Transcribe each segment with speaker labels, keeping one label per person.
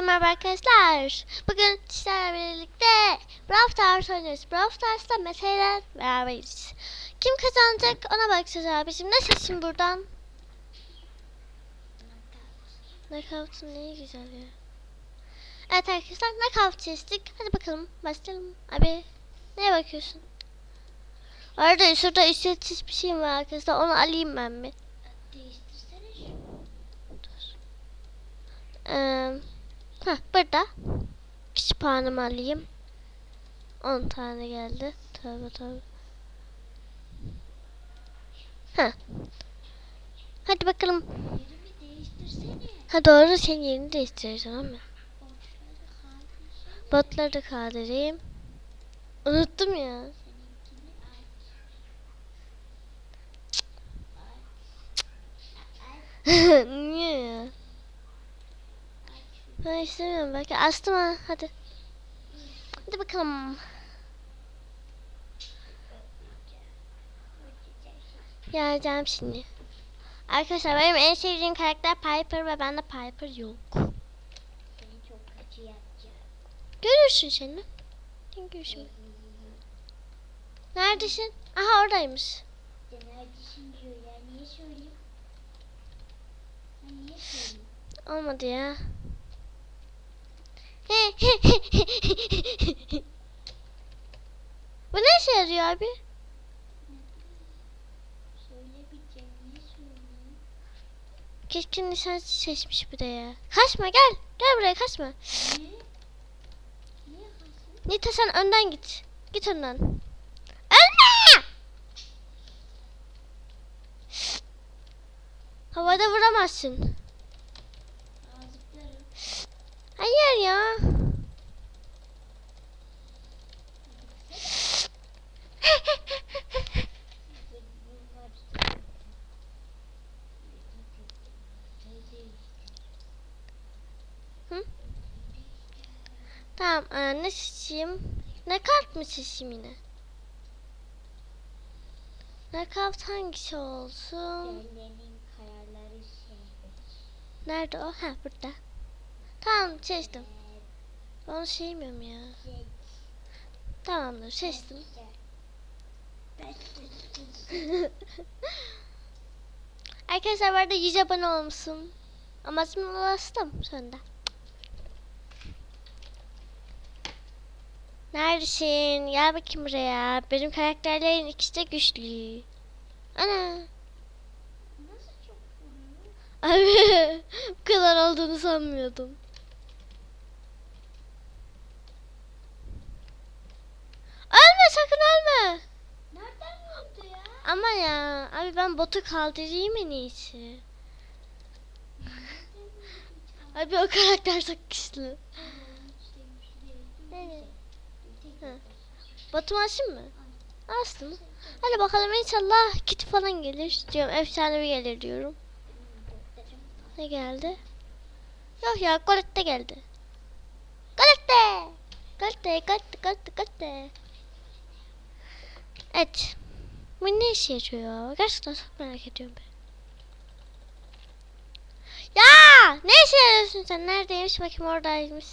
Speaker 1: Herkese merhaba arkadaşlar. Bugün sizlerle birlikte Brawl Stars oynuyoruz. Brawl Stars'ta meseleler beraberiz. Kim kazanacak ona bakacağız abicim. Ne seçeyim buradan? Knockout'un neyi güzel ya. Evet arkadaşlar knockout seçtik. Hadi bakalım başlayalım. Abi neye bakıyorsun? Arada şurada ücretsiz bir şey var arkadaşlar. Onu alayım ben bir.
Speaker 2: Değiştirsene şu.
Speaker 1: Ee, heh, burada. Küçük puanımı alayım. 10 tane geldi. Tövbe tövbe. Heh. Hadi bakalım. Ha doğru senin yerini değiştireceğim ama. Botları da kaldırayım. Unuttum ya?
Speaker 2: Aç.
Speaker 1: Ben istemiyorum belki. Astım ha. Hadi. Hadi bakalım. Geleceğim şimdi. Arkadaşlar benim en sevdiğim karakter Piper ve bende Piper yok.
Speaker 2: Seni çok yapacağım.
Speaker 1: Görürsün seni. Sen. Neredesin? Aha oradaymış.
Speaker 2: Neredesin diyor ya. Niye söyleyeyim? Ben niye söyleyeyim?
Speaker 1: Olmadı ya. Bu ne işe yarıyor abi? Keşke nişan seçmiş bir de ya. Kaçma gel. Gel buraya kaçma.
Speaker 2: Kalsın?
Speaker 1: Nita sen önden git. Git önden. Ölme! Havada vuramazsın. Hayır ya. Hı? Tamam ee, ne seçeyim? Ne kart mı seçeyim yine? Ne kart hangisi olsun?
Speaker 2: Kararları serbest.
Speaker 1: Nerede o? Ha burada. Tamam seçtim. Onu sevmiyorum ya. Tamamdır seçtim. Arkadaşlar bu arada 100 abone olmuşsun. Ama şimdi ulaştım sonunda. Neredesin? Gel bakayım buraya. Benim karakterlerin ikisi de güçlü. Ana.
Speaker 2: Nasıl çok?
Speaker 1: Abi bu kadar olduğunu sanmıyordum. Ölme sakın ölme.
Speaker 2: Nereden vurdu ya?
Speaker 1: Ama ya abi ben botu kaldırayım en iyisi. Abi o karakter çok güçlü. Evet. Hı. Botu açayım mı? Açtım. Hadi bakalım inşallah kit falan gelir diyorum. Efsanevi gelir diyorum. Ne geldi? Yok ya Colette geldi. Colette! Colette, Colette, Colette, Colette. Evet. Bu ne işe yarıyor ya? Gerçekten çok merak ediyorum ben. Ya! Ne işe yarıyorsun sen? Neredeymiş? Bakayım oradaymış.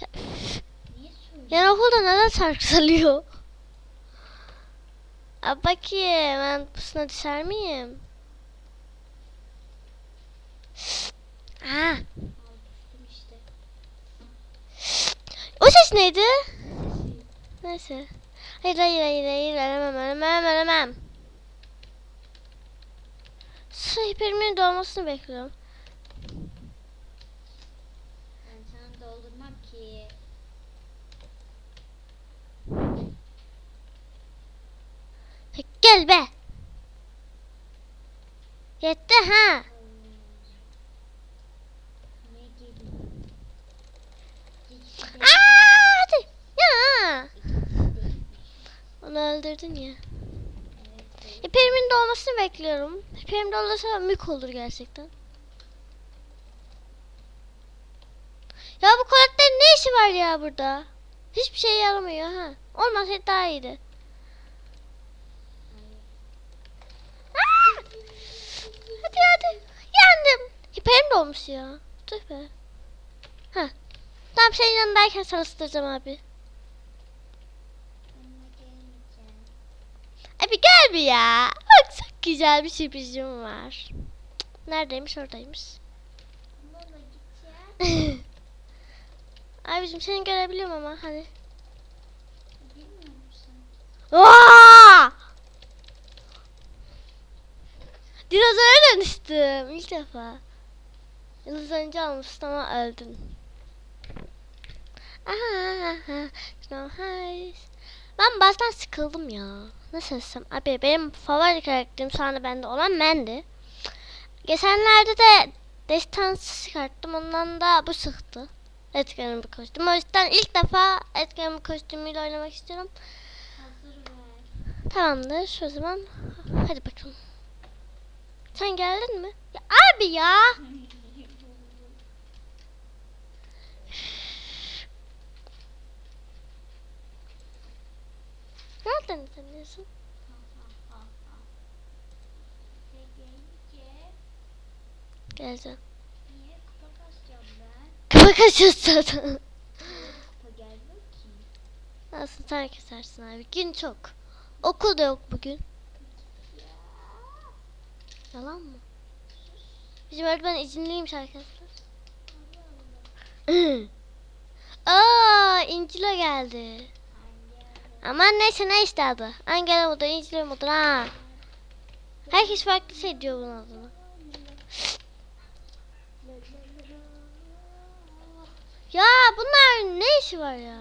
Speaker 1: Ya, üf,
Speaker 2: Niye söylüyorsun?
Speaker 1: yan okulda neden şarkı salıyor? Aa, bakayım ben pusuna düşer miyim?
Speaker 2: İşte.
Speaker 1: o ses neydi? Neyse. Hayır hayır hayır hayır ölemem ölemem ölemem. Su hiperimin dolmasını bekliyorum.
Speaker 2: Ben sana doldurmam ki.
Speaker 1: Gel be. Yetti ha.
Speaker 2: Ne geliyor? Hiç de-
Speaker 1: Aa, hadi. Ya.
Speaker 2: hiç de değilmiş.
Speaker 1: Onu öldürdün ya. İperimin dolmasını bekliyorum. İperim dolursa mük olur gerçekten. Ya bu karakterin ne işi var ya burada? Hiçbir şey yaramıyor ha. Olmasaydı daha iyiydi. Aa! Hadi hadi. Yendim. İperim de olmuş ya. Tüh be. Ha. Tamam senin yanındayken sana ısıtacağım abi. Gel bir ya. Bak çok güzel bir sürprizim var. Neredeymiş oradaymış. Abicim seni görebiliyorum ama hadi. Aa! Dinozora dönüştüm ilk defa. Yıldız önce almıştın ama öldün. Aha, Snow Highs. Ben bazen sıkıldım ya. Nasıl desem? Abi benim favori karakterim şu anda bende olan Mandy. Geçenlerde de destansı çıkarttım. Ondan da bu sıktı. Etken'in bir kostüm. O yüzden ilk defa Etken'in bir kostümüyle oynamak istiyorum. Tamamdır o zaman. Hadi bakalım. Sen geldin mi? Ya abi ya.
Speaker 2: Kupa kasacağım ben?
Speaker 1: Kafa kaçıyorsun.
Speaker 2: Ki.
Speaker 1: Nasıl sen kesersin abi. Gün çok. Okul da yok bugün.
Speaker 2: Ya.
Speaker 1: Yalan mı? Bizim öğretmen izinliymiş arkadaşlar. Aa, İncil'e geldi. Aman neyse ne işte adı. Angela mıdır, İncil'e mıdır ha? Herkes farklı şey diyor bunun adını. Ya bunlar ne işi var ya?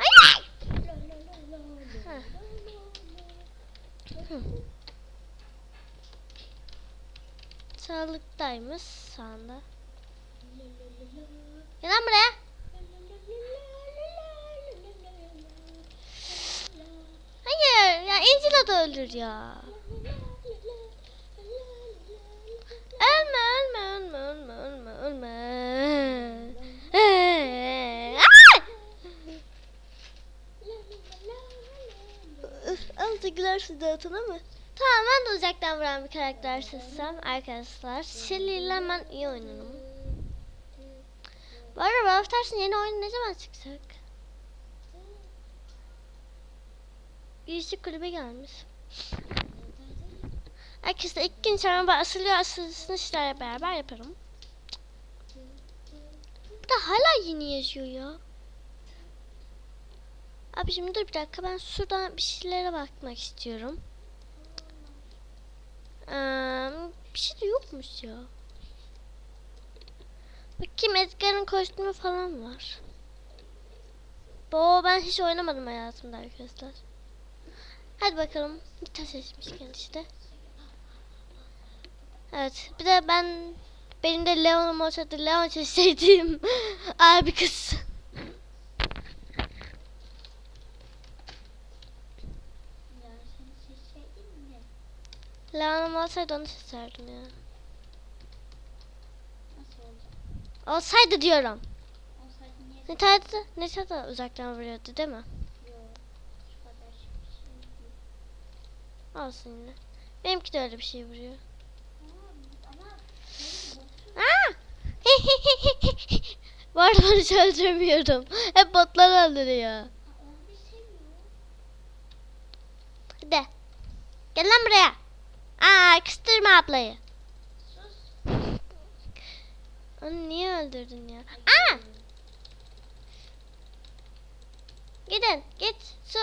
Speaker 1: Ay! Ha. Hı. Sağlıktaymış anda. Gel lan buraya. İncil'e de öldür ya. Ölme ölme ölme ölme ölme ölme. Ee, Azıcık gülersin zaten ama. Tamam ben de uzaktan vuran bir karakter seçsem arkadaşlar. Shelly ile ben iyi oynarım. Bu arada Brawl Stars'ın yeni oyunu ne zaman çıkacak? Birisi kulübe gelmiş. Herkes de ilk gün sonra ben asılıyor asılsın işlerle beraber yaparım. Bir de hala yeni yazıyor ya. Abi şimdi dur bir dakika ben şuradan bir şeylere bakmak istiyorum. Ee, bir şey de yokmuş ya. Bakayım Edgar'ın kostümü falan var. Bo ben hiç oynamadım hayatımda arkadaşlar. Hadi bakalım. Bir taş seçmişken işte. Evet. Bir de ben benim de Leon'um olsaydı Leon seçseydim. Abi kız. Leon'um olsaydı onu seçerdim ya. Olsaydı diyorum.
Speaker 2: Olsaydı niye
Speaker 1: Nitayda, Nitayda uzaktan vuruyordu değil mi?
Speaker 2: Yok. Şu kadar şey
Speaker 1: Olsun yine. Benimki de öyle bir şey vuruyor. Aa! Arada ben hiç öldüremiyorum. Hep botlar öldürüyor. Hadi. Gel lan buraya. Aa kıstırma ablayı. Onu niye öldürdün ya? Aa! Gidin. Git. Su.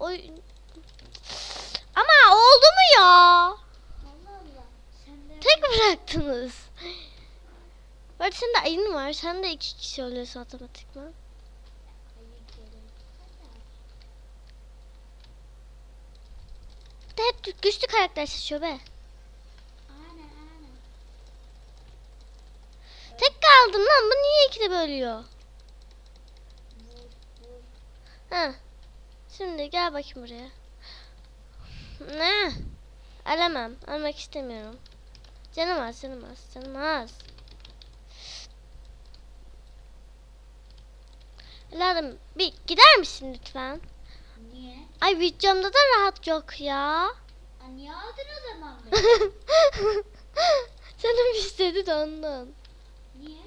Speaker 1: Oy. Ama oldu mu ya?
Speaker 2: Allah Allah.
Speaker 1: Tek bıraktınız. Böyle senin de ayın var. Sen de iki kişi oluyorsun otomatikman. Bir de hep güçlü karakter seçiyor be. Tek kaldım lan. Bu niye ikide bölüyor? Ha. Şimdi gel bakayım buraya. Ne? Alamam. Almak istemiyorum. Canım az, canım az, canım az. Evladım bir gider misin lütfen?
Speaker 2: Niye?
Speaker 1: Ay videomda da rahat yok ya.
Speaker 2: Aa, niye aldın o zaman beni?
Speaker 1: Canım istedi de ondan.
Speaker 2: Niye?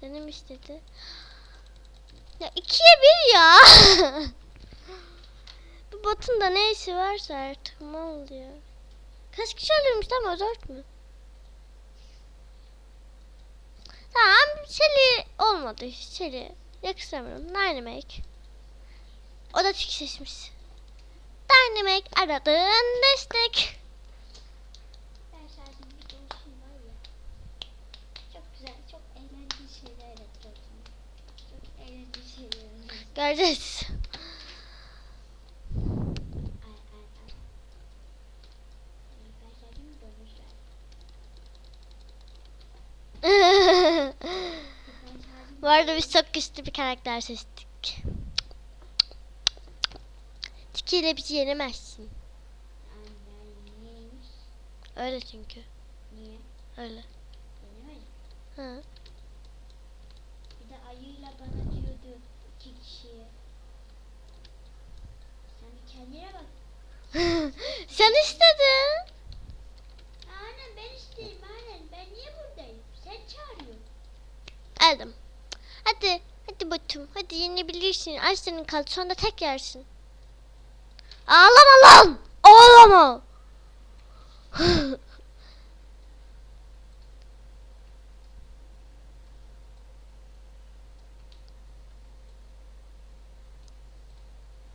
Speaker 1: Canım istedi. Ya ikiye bir ya. Botun da ne işi varsa artık ne oluyor? Kaç kişi ölürmüş ama dört mü? Tamam Shelly olmadı. Shelly yakışamıyorum. Dynamite. O da çıkışmış. Dynamite aradığın destek.
Speaker 2: Ben şarjım bir dolsun var ya. Çok güzel, çok eğlenceli şeyler yapıyorum. Çok eğlenceli şeyler yapıyorum.
Speaker 1: Göreceğiz.
Speaker 2: Ay ay ay. Ben şarjımı dolmuşlar. Ben şarjımı
Speaker 1: Bu arada biz çok güçlü bir karakter seçtik. Tiki ile bizi yenemezsin. Öyle çünkü.
Speaker 2: Niye?
Speaker 1: Öyle.
Speaker 2: Yenemedim.
Speaker 1: Ha.
Speaker 2: Bir de ayıyla bana diyordu iki kişiye. Sen kendine bak.
Speaker 1: Sen istedin.
Speaker 2: Aynen ben istedim aynen. Ben niye buradayım? Sen çağırıyorsun.
Speaker 1: Aldım. Hadi. Hadi Batum. Hadi yenebilirsin. Aç senin kaldı. Sonra tek yersin. Ağlama lan. Ağlama.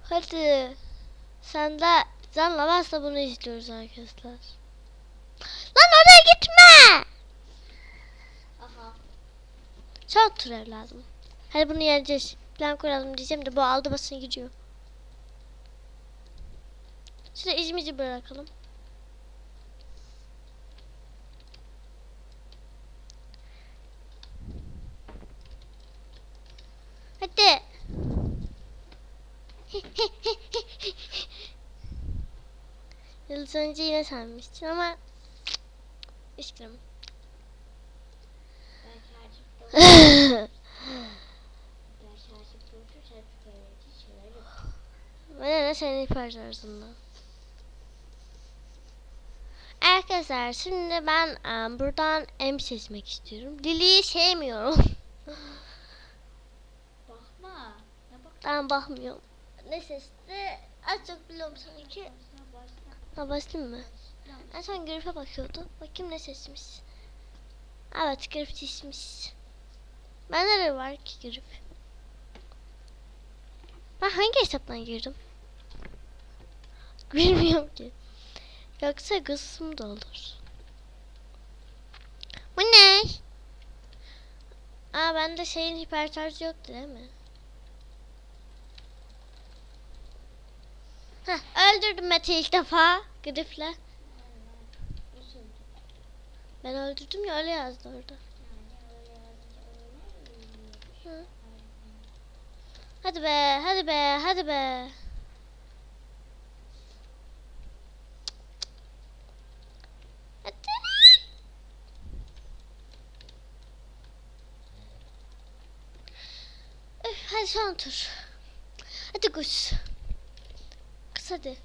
Speaker 1: Hadi. Sen de canla varsa bunu istiyoruz arkadaşlar. Lan oraya gitme.
Speaker 2: Aha.
Speaker 1: Son tur evladım. Hadi bunu yeneceğiz. Plan kuralım diyeceğim de bu aldı basına gidiyor. Şurada izimizi bırakalım. Hadi. Yıldız önce yine senmiştin ama Üzgünüm. Bana ne senin ihbar tarzında. Arkadaşlar şimdi ben em, buradan M seçmek istiyorum. Lili'yi sevmiyorum.
Speaker 2: Bakma. Ne bak?
Speaker 1: ben bakmıyorum. Ne seçti? Az çok biliyorum sanki. Ha bastım mı? En son Grif'e bakıyordu. Bakayım ne seçmiş. Evet Grif seçmiş. Ben nerede var ki Grif? Ben hangi hesaptan girdim? Bilmiyorum ki. Yoksa kızım da olur. Bu ne? Aa bende şeyin hiperşarjı yoktu değil mi? Heh, öldürdüm Mete ilk defa. Grif'le. Ben öldürdüm ya öyle yazdı orada. Hadi be, hadi be, hadi be. Hadi. Üf, hadi son tur. Hadi kuş. Kız hadi.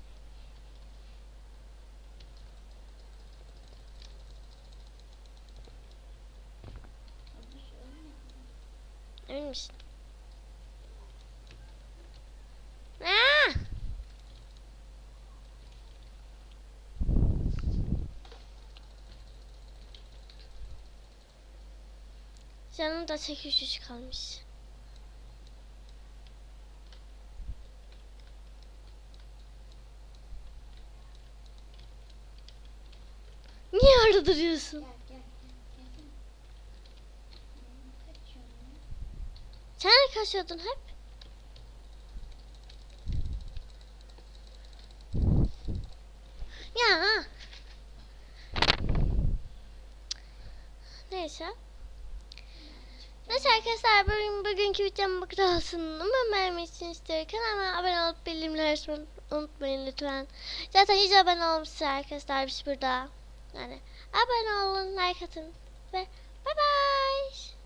Speaker 1: Emin misin? Aa! Canım da 800 kalmış. Niye orada duruyorsun?
Speaker 2: Gel gel gel. Gelsene. Ben kaçıyorum ya.
Speaker 1: Sen de kaçıyordun hep. Ya. Neyse. Neyse arkadaşlar bugün, bugünkü videom bu kadar olsun. Umarım beğenmişsiniz istiyorum. Kanalıma abone olup bildirimleri unutmayın lütfen. Zaten hiç abone olmuşsa arkadaşlar biz burada. Yani abone olun, like atın ve bye bye.